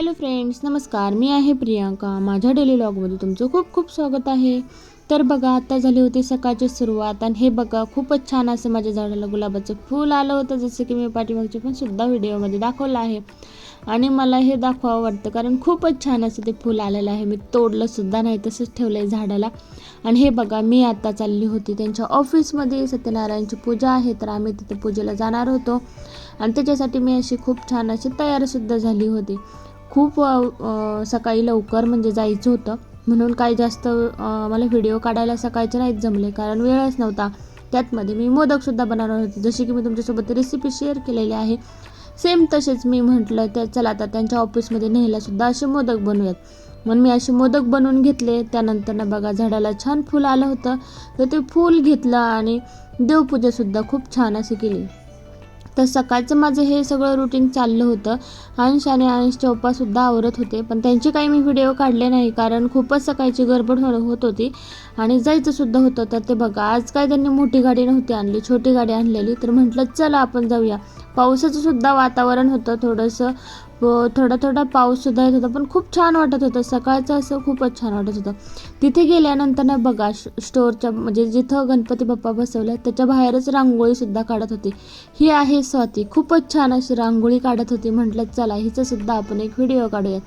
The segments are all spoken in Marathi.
हॅलो फ्रेंड्स नमस्कार. मी आहे प्रियांका. माझ्या डेली लॉगमध्ये तुमचं खूप खूप स्वागत आहे. तर बघा आता झाली होती सकाळची सुरुवात आणि हे बघा खूपच छान असं माझ्या झाडाला गुलाबाचं फूल आलं होतं. जसं की मी पाठीमागचे पण सुद्धा व्हिडिओमध्ये दाखवलं आहे. आणि मला हे दाखवावं वाटतं कारण खूपच छान असं ते फूल आलेलं आहे. मी तोडलंसुद्धा नाही तसंच ठेवलं आहे झाडाला. आणि हे बघा मी आत्ता चालली होती त्यांच्या ऑफिसमध्ये सत्यनारायणची पूजा आहे तर आम्ही तिथे पूजेला जाणार होतो. आणि त्याच्यासाठी मी अशी खूप छान अशी तयारसुद्धा झाली होती. खूप सकाळी लवकर म्हणजे जायचं होतं. म्हणून काही जास्त मला व्हिडिओ काढायला सकाळचे नाहीत जमले. कारण वेळच नव्हता. त्यातमध्ये मी मोदकसुद्धा बनवणार होते. जसे की मी तुमच्यासोबत रेसिपी शेअर केलेली आहे. सेम तसेच मी म्हटलं त्या चला आता त्यांच्या ऑफिसमध्ये न्यायलासुद्धा असे मोदक बनवूयात. म्हणून मी असे मोदक बनवून घेतले. त्यानंतर ना बघा झाडाला छान फूल आलं होतं. तर ते फूल घेतलं आणि देवपूजासुद्धा खूप छान अशी केली. तर सकाळचं माझं हे सगळं रुटीन चाललं होतं. अंश आणि अंशच्या पप्पासुद्धा आवरत होते. पण त्यांचे काही मी व्हिडिओ काढले नाही कारण खूपच सकाळची गडबड हो होत होती. आणि जायचंसुद्धा होतं. तर ते बघा आज काय त्यांनी मोठी गाडी नव्हती आणली छोटी गाडी आणलेली. तर म्हटलं चला आपण जाऊया. पावसाचं सुद्धा वातावरण होतं थोडंसं. व थोडा थोडा पाऊससुद्धा येत होता पण खूप छान वाटत होतं. सकाळचं असं खूपच छान वाटत होतं. तिथे गेल्यानंतर ना बघा श- स्टोअरच्या म्हणजे जिथं गणपती बाप्पा बसवला त्याच्या बाहेरच रांगोळीसुद्धा काढत होती. ही आहे स्वाती. खूपच छान अशी रांगोळी काढत होती. म्हटलं चला हिचंसुद्धा आपण एक व्हिडिओ काढूयात.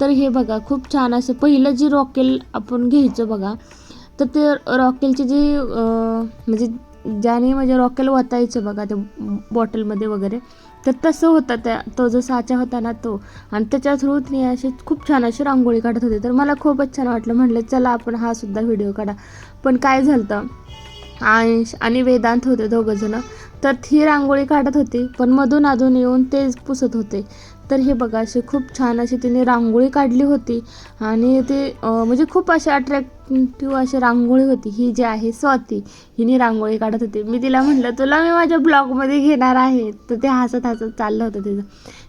तर हे बघा खूप छान असं पहिलं जे रॉकेल आपण घ्यायचं बघा तर ते रॉकेलची जी म्हणजे ज्याने म्हणजे रॉकेल वतायचं बघा ते बॉटलमध्ये वगैरे तर तसं होतं त्या तो जो साचा होता ना तो. आणि त्याच्या थ्रू मी अशी खूप छान अशी रांगोळी काढत होते. तर मला खूपच छान वाटलं. म्हटलं चला आपण हा सुद्धा व्हिडिओ काढा. पण काय झालं आयुष आणि वेदांत होते दोघंजणं तर ही रांगोळी काढत होती पण मधून अधून येऊन तेच पुसत होते. तर हे बघा अशी खूप छान अशी तिने रांगोळी काढली होती. आणि ते म्हणजे खूप अशी अट्रॅक्टिव्ह अशी रांगोळी होती. ही जी आहे स्वाती हिने रांगोळी काढत होती. मी तिला म्हटलं तुला मी माझ्या ब्लॉगमध्ये घेणार आहे. तर ते हसत हसत चाललं होतं तिचं.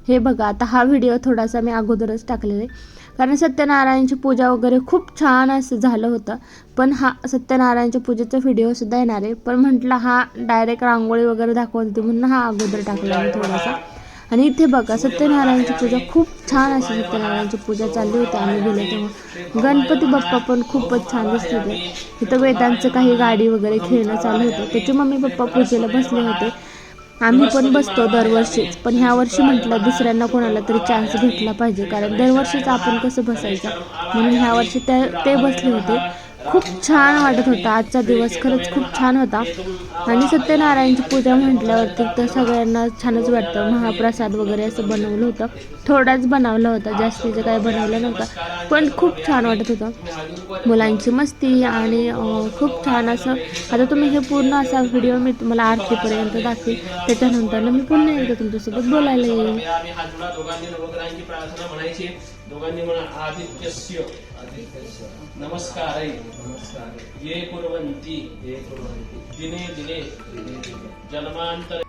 हे बघा आता हा व्हिडिओ थोडासा मी अगोदरच टाकलेला आहे. कारण सत्यनारायणची पूजा वगैरे खूप छान असं झालं होतं. पण हा सत्यनारायणच्या पूजेचा व्हिडिओसुद्धा येणार आहे. पण म्हटलं हा डायरेक्ट रांगोळी वगैरे दाखवत होती म्हणून हा अगोदर टाकला मी थोडासा. आणि इथे बघा सत्यनारायणची पूजा खूप छान अशी सत्यनारायणची पूजा चालली होती आम्ही गेलो तेव्हा. गणपती बाप्पा पण खूपच छान दिसत होते. इथं वेदांचं काही गाडी वगैरे खेळणं चालू होतं. त्याचे मम्मी पप्पा पूजेला बसले होते. आम्ही पण बसतो दरवर्षीच पण ह्या वर्षी म्हटलं दुसऱ्यांना कोणाला तरी चान्स भेटला पाहिजे. कारण दरवर्षीच आपण कसं बसायचं? म्हणून ह्या वर्षी त्या ते बसले होते. खूप छान वाटत होता. आजचा दिवस खरंच खूप छान होता. आणि सत्यनारायणची पूजा म्हटल्यावरती तर सगळ्यांना छानच वाटतं. महाप्रसाद वगैरे असं बनवलं होतं. थोडाच बनवला होता. जास्तीचं काही बनवलं नव्हतं. पण खूप छान वाटत होतं. मुलांची मस्ती आणि खूप छान असं. आता तुम्ही हे पूर्ण असा व्हिडिओ मी तुम्हाला आरतीपर्यंत दाखवेल त्याच्यानंतर मी पुन्हा एकदा तुमच्यासोबत बोलायला येईल. दोघांनी म्हणा प्रार्थना म्हणायची दोघांनी म्हणा आदित्यस्य नमस्कार ये कुर्वन्ति. दिने दिने. जन्मांतर.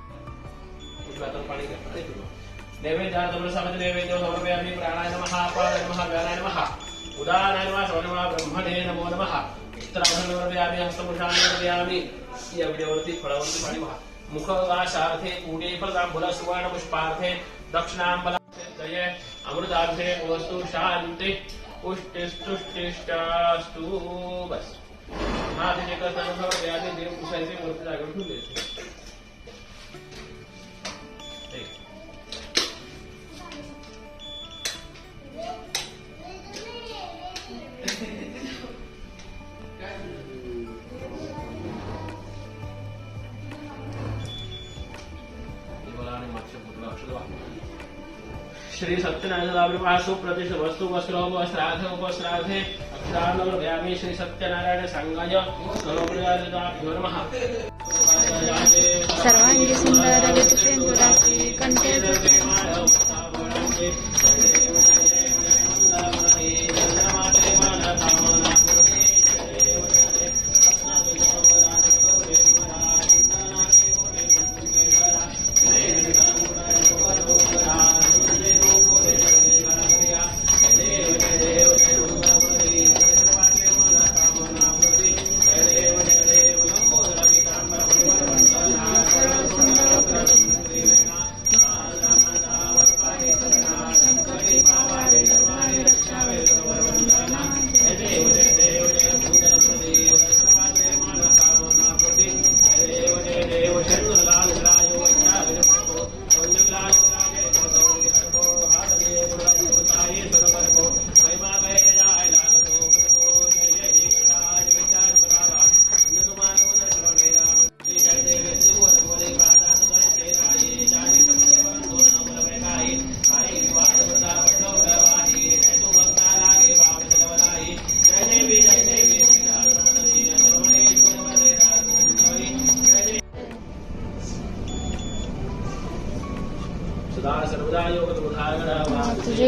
पाणी प्राणाय नमः नमः व्यानाय नमः. उदानाय नमः ब्रह्मणे नमो नमः. समर्पयामि या व्हिडिओवरती फळावरती पाणी वाहा मुखवासार्थे पुणे फलदांबुल सुवर्ण पुष्पार्थे दक्षिणांबला दये अमृतार्थे वस्तु शांती पुष्टिस्तुष्टिष्टास्तु बस। हा तिथे करताना समर्पयामि देव पुसायचे वरती जागेवर ठेवून द्यायचे श्री सत्यनारायण सुप्रतिष्ठ वस्तु वस्त्र वस्त्रार्थ उपस्त्रार्थे अक्षरान्नमयामि श्री सत्यनारायण संगाय नमः। सर्वांगी सुंदर कंठे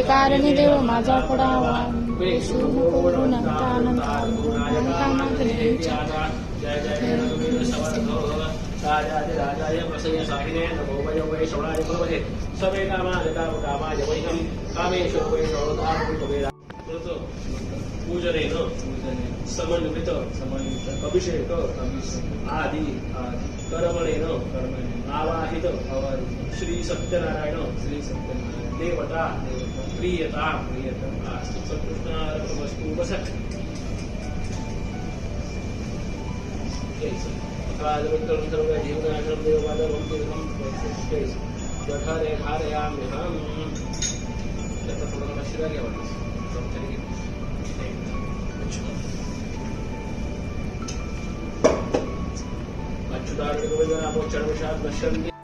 कारणी देव माझा पडावा विसरू नको गुणांता साहिने वै सवे कामाय काम कामाय वै पूजनेन समन्वित अभिषेक आदि. कर्मणेन आवाहित श्री सत्यनारायण श्री सत्यनारायण देवता प्रियता प्रियता सत्कृष्णार्पणमस्तु वसत् कालवत्तरं सर्व जीवनाशं देववादं तीर्थं जठरे त्याचा थोडा मला शिरा घ्यावा अच्युतार्थ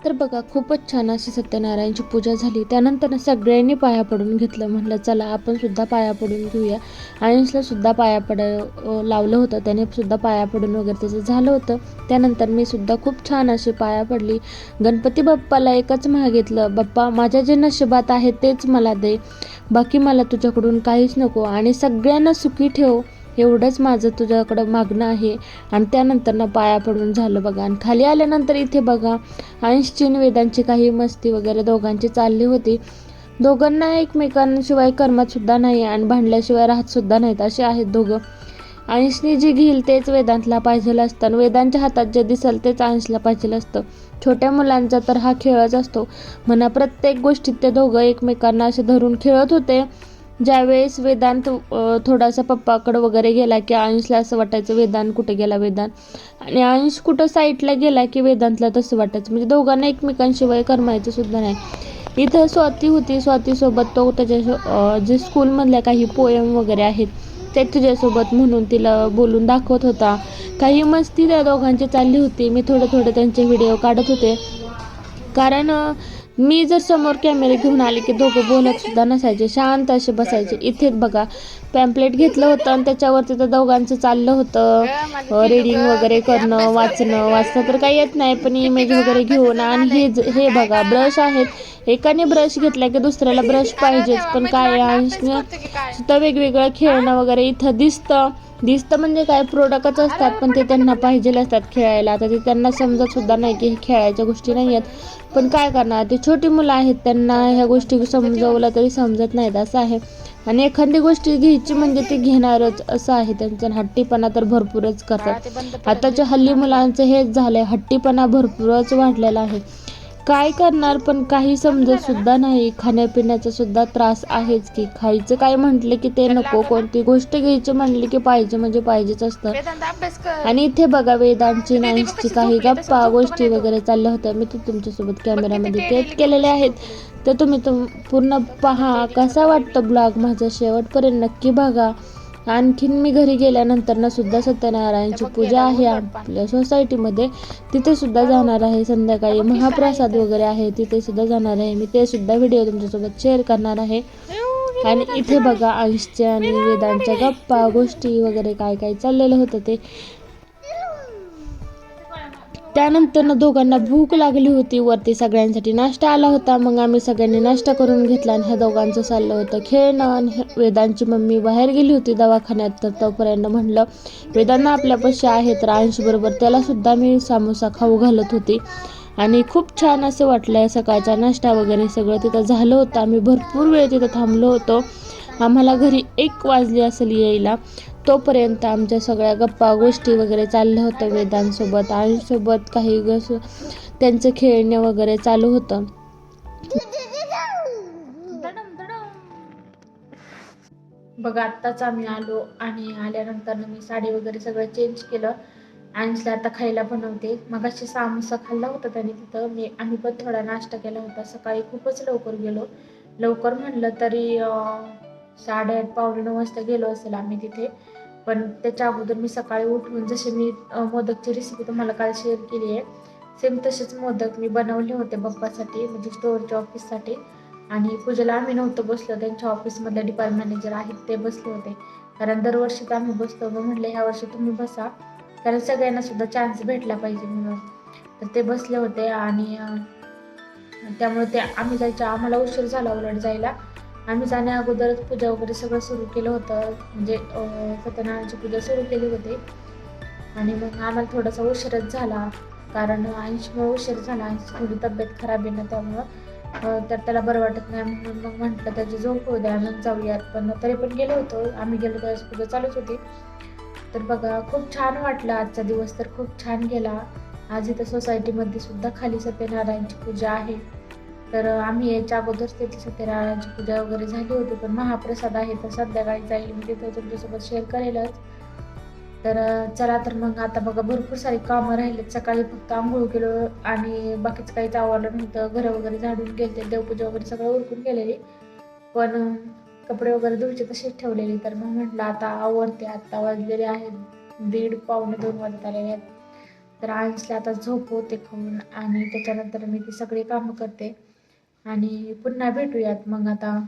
तर बघा खूपच छान अशी सत्यनारायणची पूजा झाली. त्यानंतर सगळ्यांनी पाया पडून घेतलं. म्हटलं चला आपण सुद्धा पाया पडून घेऊया. आयुषला सुद्धा पाया पड लावलं होतं. त्याने सुद्धा पाया पडून वगैरे त्याचं झालं होतं. त्यानंतर मी सुद्धा खूप छान अशी पाया पडली. गणपती बाप्पाला एकच मागितलं. बाप्पा माझ्या जे नशिबात आहे तेच मला दे. बाकी मला तुझ्याकडून काहीच नको. आणि सगळ्यांना सुखी ठेव. एवढंच माझं तुझ्याकडं मागणं आहे. आणि त्यानंतर ना पाया पडून झालं बघा. आणि खाली आल्यानंतर इथे बघा अंशची वेदांची काही मस्ती वगैरे दोघांची चालली होती. दोघांना एकमेकांशिवाय कर्मातसुद्धा नाही आणि भांडल्याशिवाय राहतसुद्धा नाहीत. असे आहेत दोघं. अंशने जे घेईल तेच वेदांतला पाहिजेल असतं. आणि वेदांच्या हातात जे दिसेल तेच अंशला पाहिजेल असतं. छोट्या मुलांचा तर हा खेळच असतो. म्हणा प्रत्येक गोष्टीत ते दोघं एकमेकांना असे धरून खेळत होते. ज्यावेळेस वेदांत थोडासा पप्पाकडं वगैरे गेला की अंशला असं वाटायचं वेदांत कुठे गेला वेदांत? आणि अंश कुठं साईटला गेला की वेदांतला तसं वाटायचं. म्हणजे दोघांना एकमेकांशिवाय करमायचं सुद्धा नाही. इथं स्वाती होती स्वातीसोबत तो त्याच्या जे स्कूलमधल्या काही पोयम वगैरे आहेत ते तुझ्यासोबत म्हणून तिला बोलून दाखवत होता. काही मस्ती त्या दोघांची चालली होती. मी थोडे थोडे त्यांचे व्हिडिओ काढत होते. कारण मी जर समोर कॅमेरे घेऊन आले की दोघं बोलत सुद्धा नसायचे शांत असे बसायचे. इथेच बघा पॅम्पलेट घेतलं होतं आणि त्याच्यावरती तर दोघांचं चाललं होतं. रिडिंग वगैरे करणं वाचणं वाचता तर काही येत नाही पण इमेज वगैरे घेऊन आणि हे ज- हे बघा ब्रश आहेत. एकाने ब्रश घेतला की दुसऱ्याला ब्रश पाहिजेच पण काय आहे, सुद्धा वेगवेगळं खेळणं वगैरे इथं दिसतं. दिसतं म्हणजे काय प्रोडक्टच असतात पण ते त्यांना पाहिजे असतात खेळायला. तर ते त्यांना समजत सुद्धा नाही की हे खेळायच्या गोष्टी नाही आहेत. पण काय करणार ते छोटी मुलं आहेत त्यांना ह्या गोष्टी समजवलं तरी समजत नाहीत असं आहे. आणि एखादी गोष्ट घ्यायची म्हणजे ते घेणारच असं आहे त्यांचा. हट्टीपणा तर भरपूरच करतात. आताच्या हल्ली मुलांचं हेच झालंय. हट्टीपणा भरपूरच वाढलेला आहे. काय करणार? पण काही समजत सुद्धा नाही. खाण्यापिण्याचा सुद्धा त्रास आहेच की. खायचं काय म्हटलं की ते नको. कोणती गोष्ट घ्यायची म्हणली की पाहिजे म्हणजे पाहिजेच असतं. आणि इथे बघा वेदांची नाईन्सची काही गप्पा गोष्टी वगैरे चालल्या होत्या. मी ते तुमच्यासोबत कॅमेरामध्ये कैद केलेले आहेत. तर तुम्ही तुम पूर्ण पहा. कसा वाटतं ब्लॉग? माझा शेवटपर्यंत नक्की बघा. आणखीन मी घरी गेल्यानंतर ना सुद्धा सत्यनारायणची पूजा आहे आपल्या सोसायटीमध्ये तिथे सुद्धा जाणार आहे संध्याकाळी. महाप्रसाद वगैरे आहे तिथे सुद्धा जाणार आहे. मी ते सुद्धा व्हिडिओ तुमच्यासोबत शेअर करणार आहे. आणि इथे बघा अंशच्या आणि वेदांच्या गप्पा गोष्टी वगैरे काय काय चाललेलं होतं ते. त्यानंतर ना दोघांना भूक लागली होती. वरती सगळ्यांसाठी नाश्ता आला होता. मग आम्ही सगळ्यांनी नाश्ता करून घेतला आणि ह्या दोघांचं चाललं होतं खेळणं. आणि वेदांची मम्मी बाहेर गेली होती दवाखान्यात. तर तोपर्यंत म्हणलं वेदांना आपल्यापाशी आहे तर अंशबरोबर त्यालासुद्धा मी सामोसा खाऊ घालत होती. आणि खूप छान असं वाटलं. सकाळचा नाश्ता वगैरे सगळं तिथं झालं होतं. आम्ही भरपूर वेळ तिथं थांबलो होतो. आम्हाला घरी एक वाजली असेल यायला तोपर्यंत आमच्या सगळ्या गप्पा गोष्टी वगैरे चाललं होतं वेदांसोबत. आईसोबत काही गस त्यांचं खेळणं वगैरे चालू होतं. बघा आत्ताच आम्ही आलो आणि आल्यानंतर मी साडी वगैरे सगळं चेंज केलं. आणि आता खायला बनवते. मग अशी सामोसा खाल्ला होता त्याने तिथं. मी आम्ही पण थोडा नाश्ता केला होता. सकाळी खूपच लवकर गेलो. लवकर म्हणलं तरी साडेआठ पावणे नऊ वाजता गेलो असेल आम्ही तिथे. पण त्याच्या अगोदर मी सकाळी उठून जसे मी मोदकची रेसिपी तुम्हाला काल शेअर केली आहे सेम तसेच मोदक मी बनवले होते बप्पासाठी म्हणजे स्टोअरच्या ऑफिससाठी आणि पूजेला आम्ही नव्हतं बसलो त्यांच्या ऑफिसमधले डिपार्ट मॅनेजर आहेत ते बसले होते. कारण दरवर्षी तर आम्ही बसतो मग म्हटलं ह्या वर्षी तुम्ही बसा. कारण सगळ्यांना सुद्धा चान्स भेटला पाहिजे म्हणून. तर ते बसले होते आणि त्यामुळे ते आम्ही जायच्या आम्हाला उशीर झाला उलट जायला. आम्ही जाण्या अगोदरच पूजा वगैरे सगळं सुरू केलं होतं. म्हणजे सत्यनारायणची पूजा सुरू केली होती. आणि मग आम्हाला थोडासा उशीरच झाला. कारण ऐंशीमुळे उशीर झाला. ऐंशी थोडी तब्येत खराब आहे ना त्यामुळं. तर त्याला बरं वाटत नाही. म्हणून मग म्हटलं त्याची झोप होऊ द्या. मग जाऊयात. पण तरी पण गेलो होतो. आम्ही गेलो त्यावेळेस पूजा चालूच होती. तर बघा खूप छान वाटलं. आजचा दिवस तर खूप छान गेला. आज इथं सोसायटीमध्ये सुद्धा खाली सत्यनारायणची पूजा आहे. तर आम्ही याच्या अगोदर तिथे सत्यनारायणाची पूजा वगैरे झाली होती पण महाप्रसाद आहे तर संध्याकाळी जाईल. मी तिथं तुमच्यासोबत शेअर करेलच. तर चला तर मग आता बघा भरपूर सारी कामं राहिलेत. सकाळी फक्त आंघोळ केलो आणि बाकीचं काहीच आवडलं नव्हतं. घरं वगैरे झाडून गेले देवपूजा वगैरे सगळं उरकून गेलेली पण कपडे वगैरे धुयचे तसेच ठेवलेले. तर मग म्हटलं आता आवडते आत्ता वाजलेले आहेत. दीड पावणे दोन वाजत आलेले आहेत. तर आईसला आता झोप होते खाऊन आणि त्याच्यानंतर मी ती सगळी कामं करते. आणि पुन्हा भेटूयात मग आता.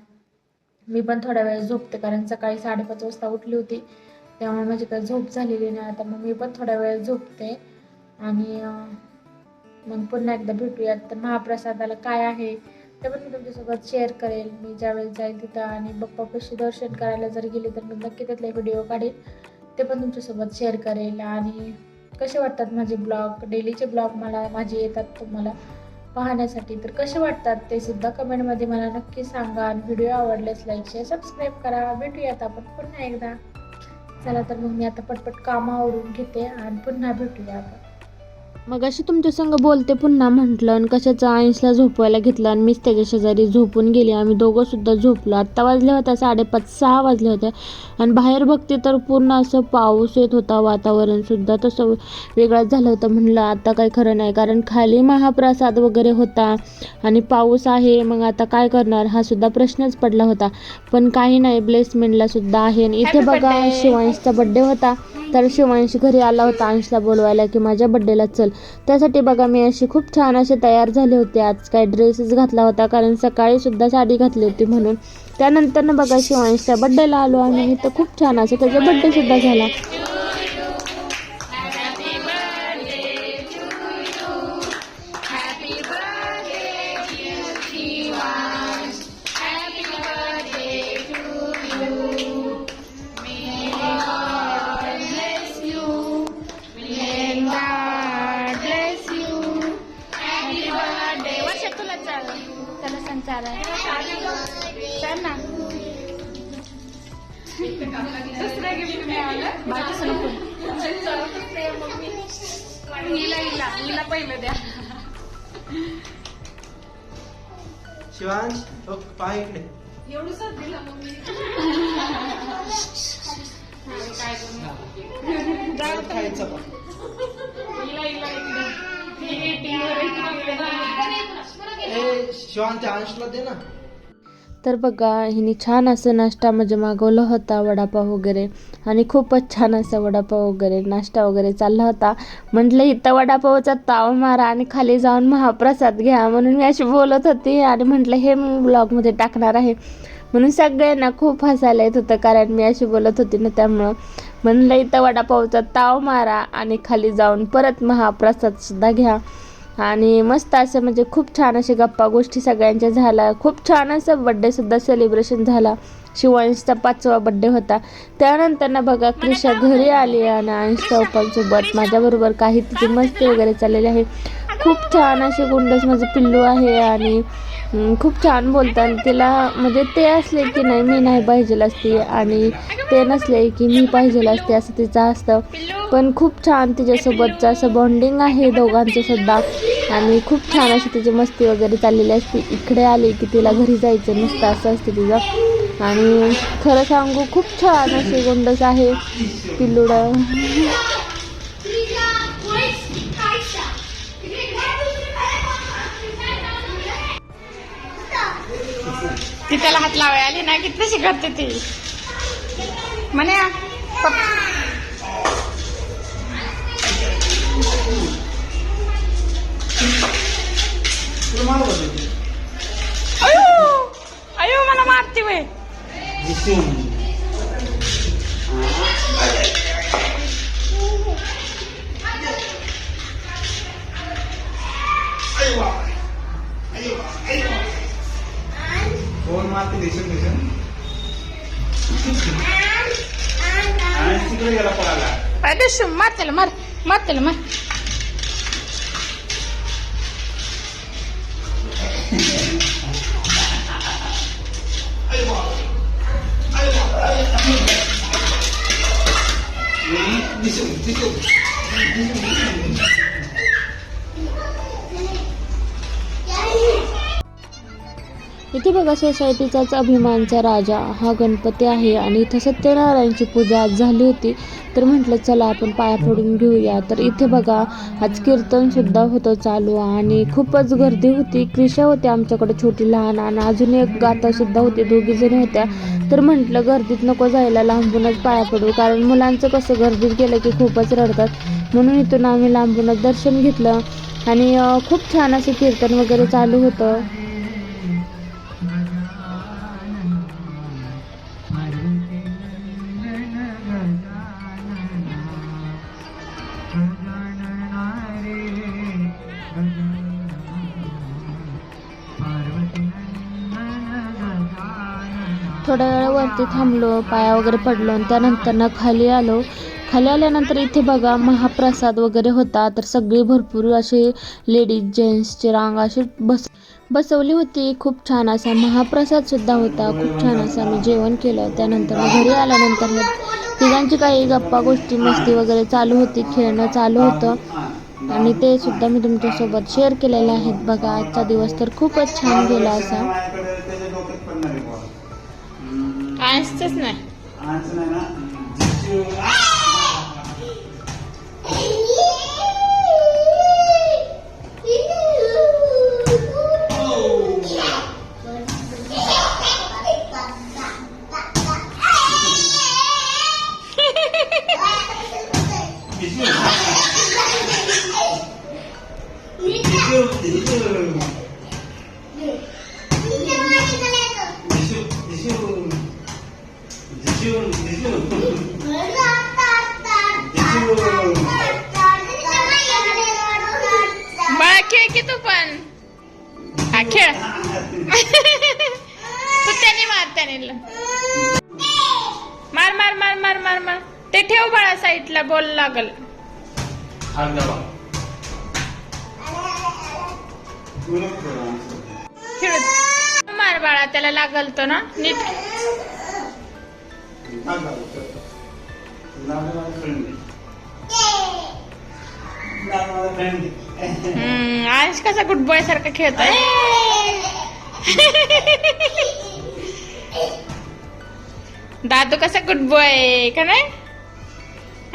मी पण थोड्या वेळ झोपते कारण सकाळी साडेपाच वाजता उठली होती. त्यामुळे माझी काही झोप झालेली नाही. आता मग मी पण थोड्या वेळ झोपते. आणि मग पुन्हा एकदा भेटूयात. तर महाप्रसादाला काय आहे ते पण मी तुमच्यासोबत शेअर करेल. मी ज्यावेळेस जाईल तिथं आणि बाप्पापाशी दर्शन करायला जर गेले तर मी नक्की त्यातले व्हिडिओ काढेल. ते पण तुमच्यासोबत शेअर करेल. आणि कसे वाटतात माझे ब्लॉग डेलीचे ब्लॉग मला माझे येतात तुम्हाला? पाहण्यासाठी तर कसे वाटतात ते सुद्धा कमेंटमध्ये मला नक्की सांगा. आणि व्हिडिओ आवडल्यास लाईक शेअर सबस्क्राईब करा. भेटूयात आपण पुन्हा एकदा. चला तर मग मी आता पटपट कामं आवरून घेते आणि पुन्हा भेटूया आपण. मग अशी तुमच्या संग बोलते पुन्हा म्हटलं आणि कशाचं आईसला झोपवायला घेतलं आणि मीच त्याच्या शेजारी झोपून गेली. आम्ही दोघं सुद्धा झोपलो. आत्ता वाजल्या होत्या साडेपाच सहा वाजले होते. आणि बाहेर बघते तर पूर्ण असं पाऊस येत होता वातावरण सुद्धा. तसं वेगळंच झालं होतं म्हणलं आता काही खरं नाही. कारण खाली महाप्रसाद वगैरे होता आणि पाऊस आहे मग आता काय करणार? हा सुद्धा प्रश्नच पडला होता. पण काही नाही ब्लेसमेंटला सुद्धा आहे. आणि इथे बघा! शिवांशचा बड्डे होता. तर शिवांशी घरी आला होता अंशला बोलवायला की माझ्या बड्डेला चल. त्यासाठी बघा मी अशी खूप छान असे तयार झाले होते. आज काय ड्रेसच घातला होता कारण सकाळी सुद्धा साडी घातली होती म्हणून. त्यानंतर ना बघा शिवांशच्या बड्डेला आलो आणि तर खूप छान असं त्याचा बड्डे सुद्धा झाला. पहिलं द्या. शिवांश हो, पाय इकडे. खायचं पण. ए, शिवांश अंशला दे ना. तर बघा हिने छान असं नाश्ता म्हणजे मागवला होता वडापाव वगैरे. आणि खूपच छान असं वडापाव वगैरे नाश्ता वगैरे चालला होता. म्हटलं इथं वडापावचा ताव मारा आणि खाली जाऊन महाप्रसाद घ्या म्हणून मी अशी बोलत होती आणि म्हटलं हे मी ब्लॉगमध्ये टाकणार आहे. म्हणून सगळ्यांना खूप हसायला येत होतं कारण मी अशी बोलत होती ना त्यामुळं. म्हणलं इथं वडापावचा ताव मारा आणि खाली जाऊन परत महाप्रसादसुद्धा घ्या. आणि मस्त असं म्हणजे खूप छान असे गप्पा गोष्टी सगळ्यांच्या झाल्या. खूप छान असं बड्डेसुद्धा सेलिब्रेशन झाला. शिवांशचा पाचवा बड्डे होता. त्यानंतर ना बघा क्रिशा घरी आली आणि अंशच्या ओपांसोबत माझ्याबरोबर काही तिची मस्ती वगैरे चाललेली आहे. खूप छान असे गुंडस माझं पिल्लू आहे आणि खूप छान बोलतात. तिला म्हणजे ते असले की नाही मी नाही पाहिजे असते आणि ते नसले की मी पाहिजे असते असं तिचं असतं. पण खूप छान तिच्यासोबतचं असं बॉन्डिंग आहे दोघांचं सुद्धा. आणि खूप छान अशी तिची मस्ती वगैरे चाललेली असते. इकडे आली की तिला घरी जायचं नुसतं असं असतं तिचं. आणि खरं सांगू खूप छान असे गोंडस आहे पिल्लुडं. ती त्याला हात लावाय आली ना किती तशी करते ती. म्हणे अयो! अयो मला मारते वे आणि तिकडे गेला पळाला पाहिजे शू मार इथे बघा सोसायटीचाच अभिमानचा राजा हा गणपती आहे आणि इथं सत्यनारायणची पूजा आज झाली होती. तर म्हटलं चला आपण पाया पडून घेऊया. तर इथे बघा आज कीर्तन सुद्धा होतं चालू आणि खूपच गर्दी होती. क्रिशा होती आमच्याकडे छोटी लहान आणि अजून एक गाता सुद्धा होती. दोघीजणी होत्या. तर म्हटलं गर्दीत नको जायला लांबूनच पाया पडू. कारण मुलांचं कसं गर्दीत गेलं की खूपच रडतात. म्हणून इथून आम्ही लांबूनच दर्शन घेतलं. आणि खूप छान असं कीर्तन वगैरे चालू होतं. थोड्या वेळ वरती थांबलो पाया वगैरे पडलो आणि त्यानंतर ना खाली आलो. खाली आल्यानंतर इथे बघा महाप्रसाद वगैरे होता. तर सगळी भरपूर असे लेडीज जेंट्सची रांग अशी बस बसवली होती. खूप छान असा महाप्रसाद सुद्धा होता. खूप छान असा मी जेवण केलं. त्यानंतर मग घरी आल्यानंतर तिघांची काही गप्पा गोष्टी मस्ती वगैरे चालू होती. खेळणं चालू होतं. आणि ते सुद्धा मी तुमच्यासोबत शेअर केलेले आहेत. बघा आजचा दिवस तर खूपच छान गेला असा. हम्म. नाही. आणायचं नाही ना? ते ठेव बाळा साईडला बोल लागल. मार बाळा त्याला लागल तो ना नीट. आज कसा गुड बॉय सारखा खेळतोय. दादू कसा गुड बॉय का नाही?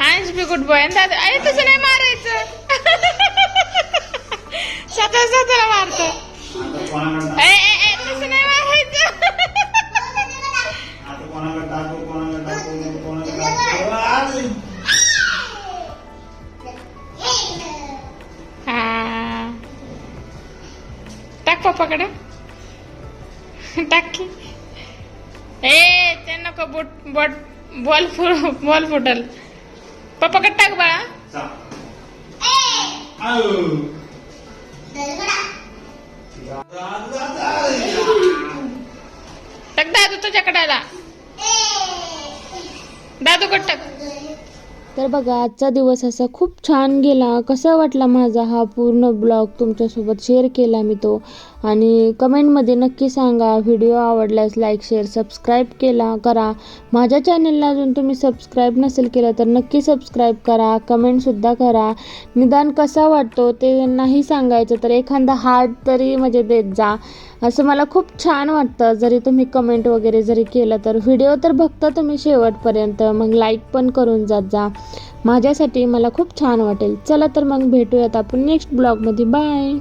आज बी गुड बॉय दादू अरे तसं नाही मारायचं. स्वतः स्वतःला मारत. तसं नाही मारायचं. हा. टाक पप्पाकडे. टाक ए ते नको बोट बोट बॉल फुट बॉल फुटल. पप्पाकडे टाक बाळा. टाक दादू तुझ्याकडे आला. दादूकडे टाक तर बघा आजचा दिवस असा खूप छान गेला. कसा वाटला माझा हा पूर्ण ब्लॉग तुमच्यासोबत शेअर केला मी तो? आणि कमेंटमध्ये नक्की सांगा. व्हिडिओ आवडल्यास लाईक शेअर सबस्क्राईब केला करा. माझ्या चॅनलला अजून तुम्ही सबस्क्राईब नसेल केलं तर नक्की सबस्क्राईब करा. कमेंटसुद्धा करा. निदान कसा वाटतो ते नाही सांगायचं तर एखादा हार्ट तरी म्हणजे देत जा. असं मला खूप छान वाटतं. जरी तुम्ही कमेंट वगैरे जरी केलं तर व्हिडिओ तर बघता तुम्ही शेवटपर्यंत. मग लाईक पण करून जात जा. माझ्यासाठी मला खूप छान वाटेल. चला तर मग भेटूयात आपण नेक्स्ट ब्लॉगमध्ये बाय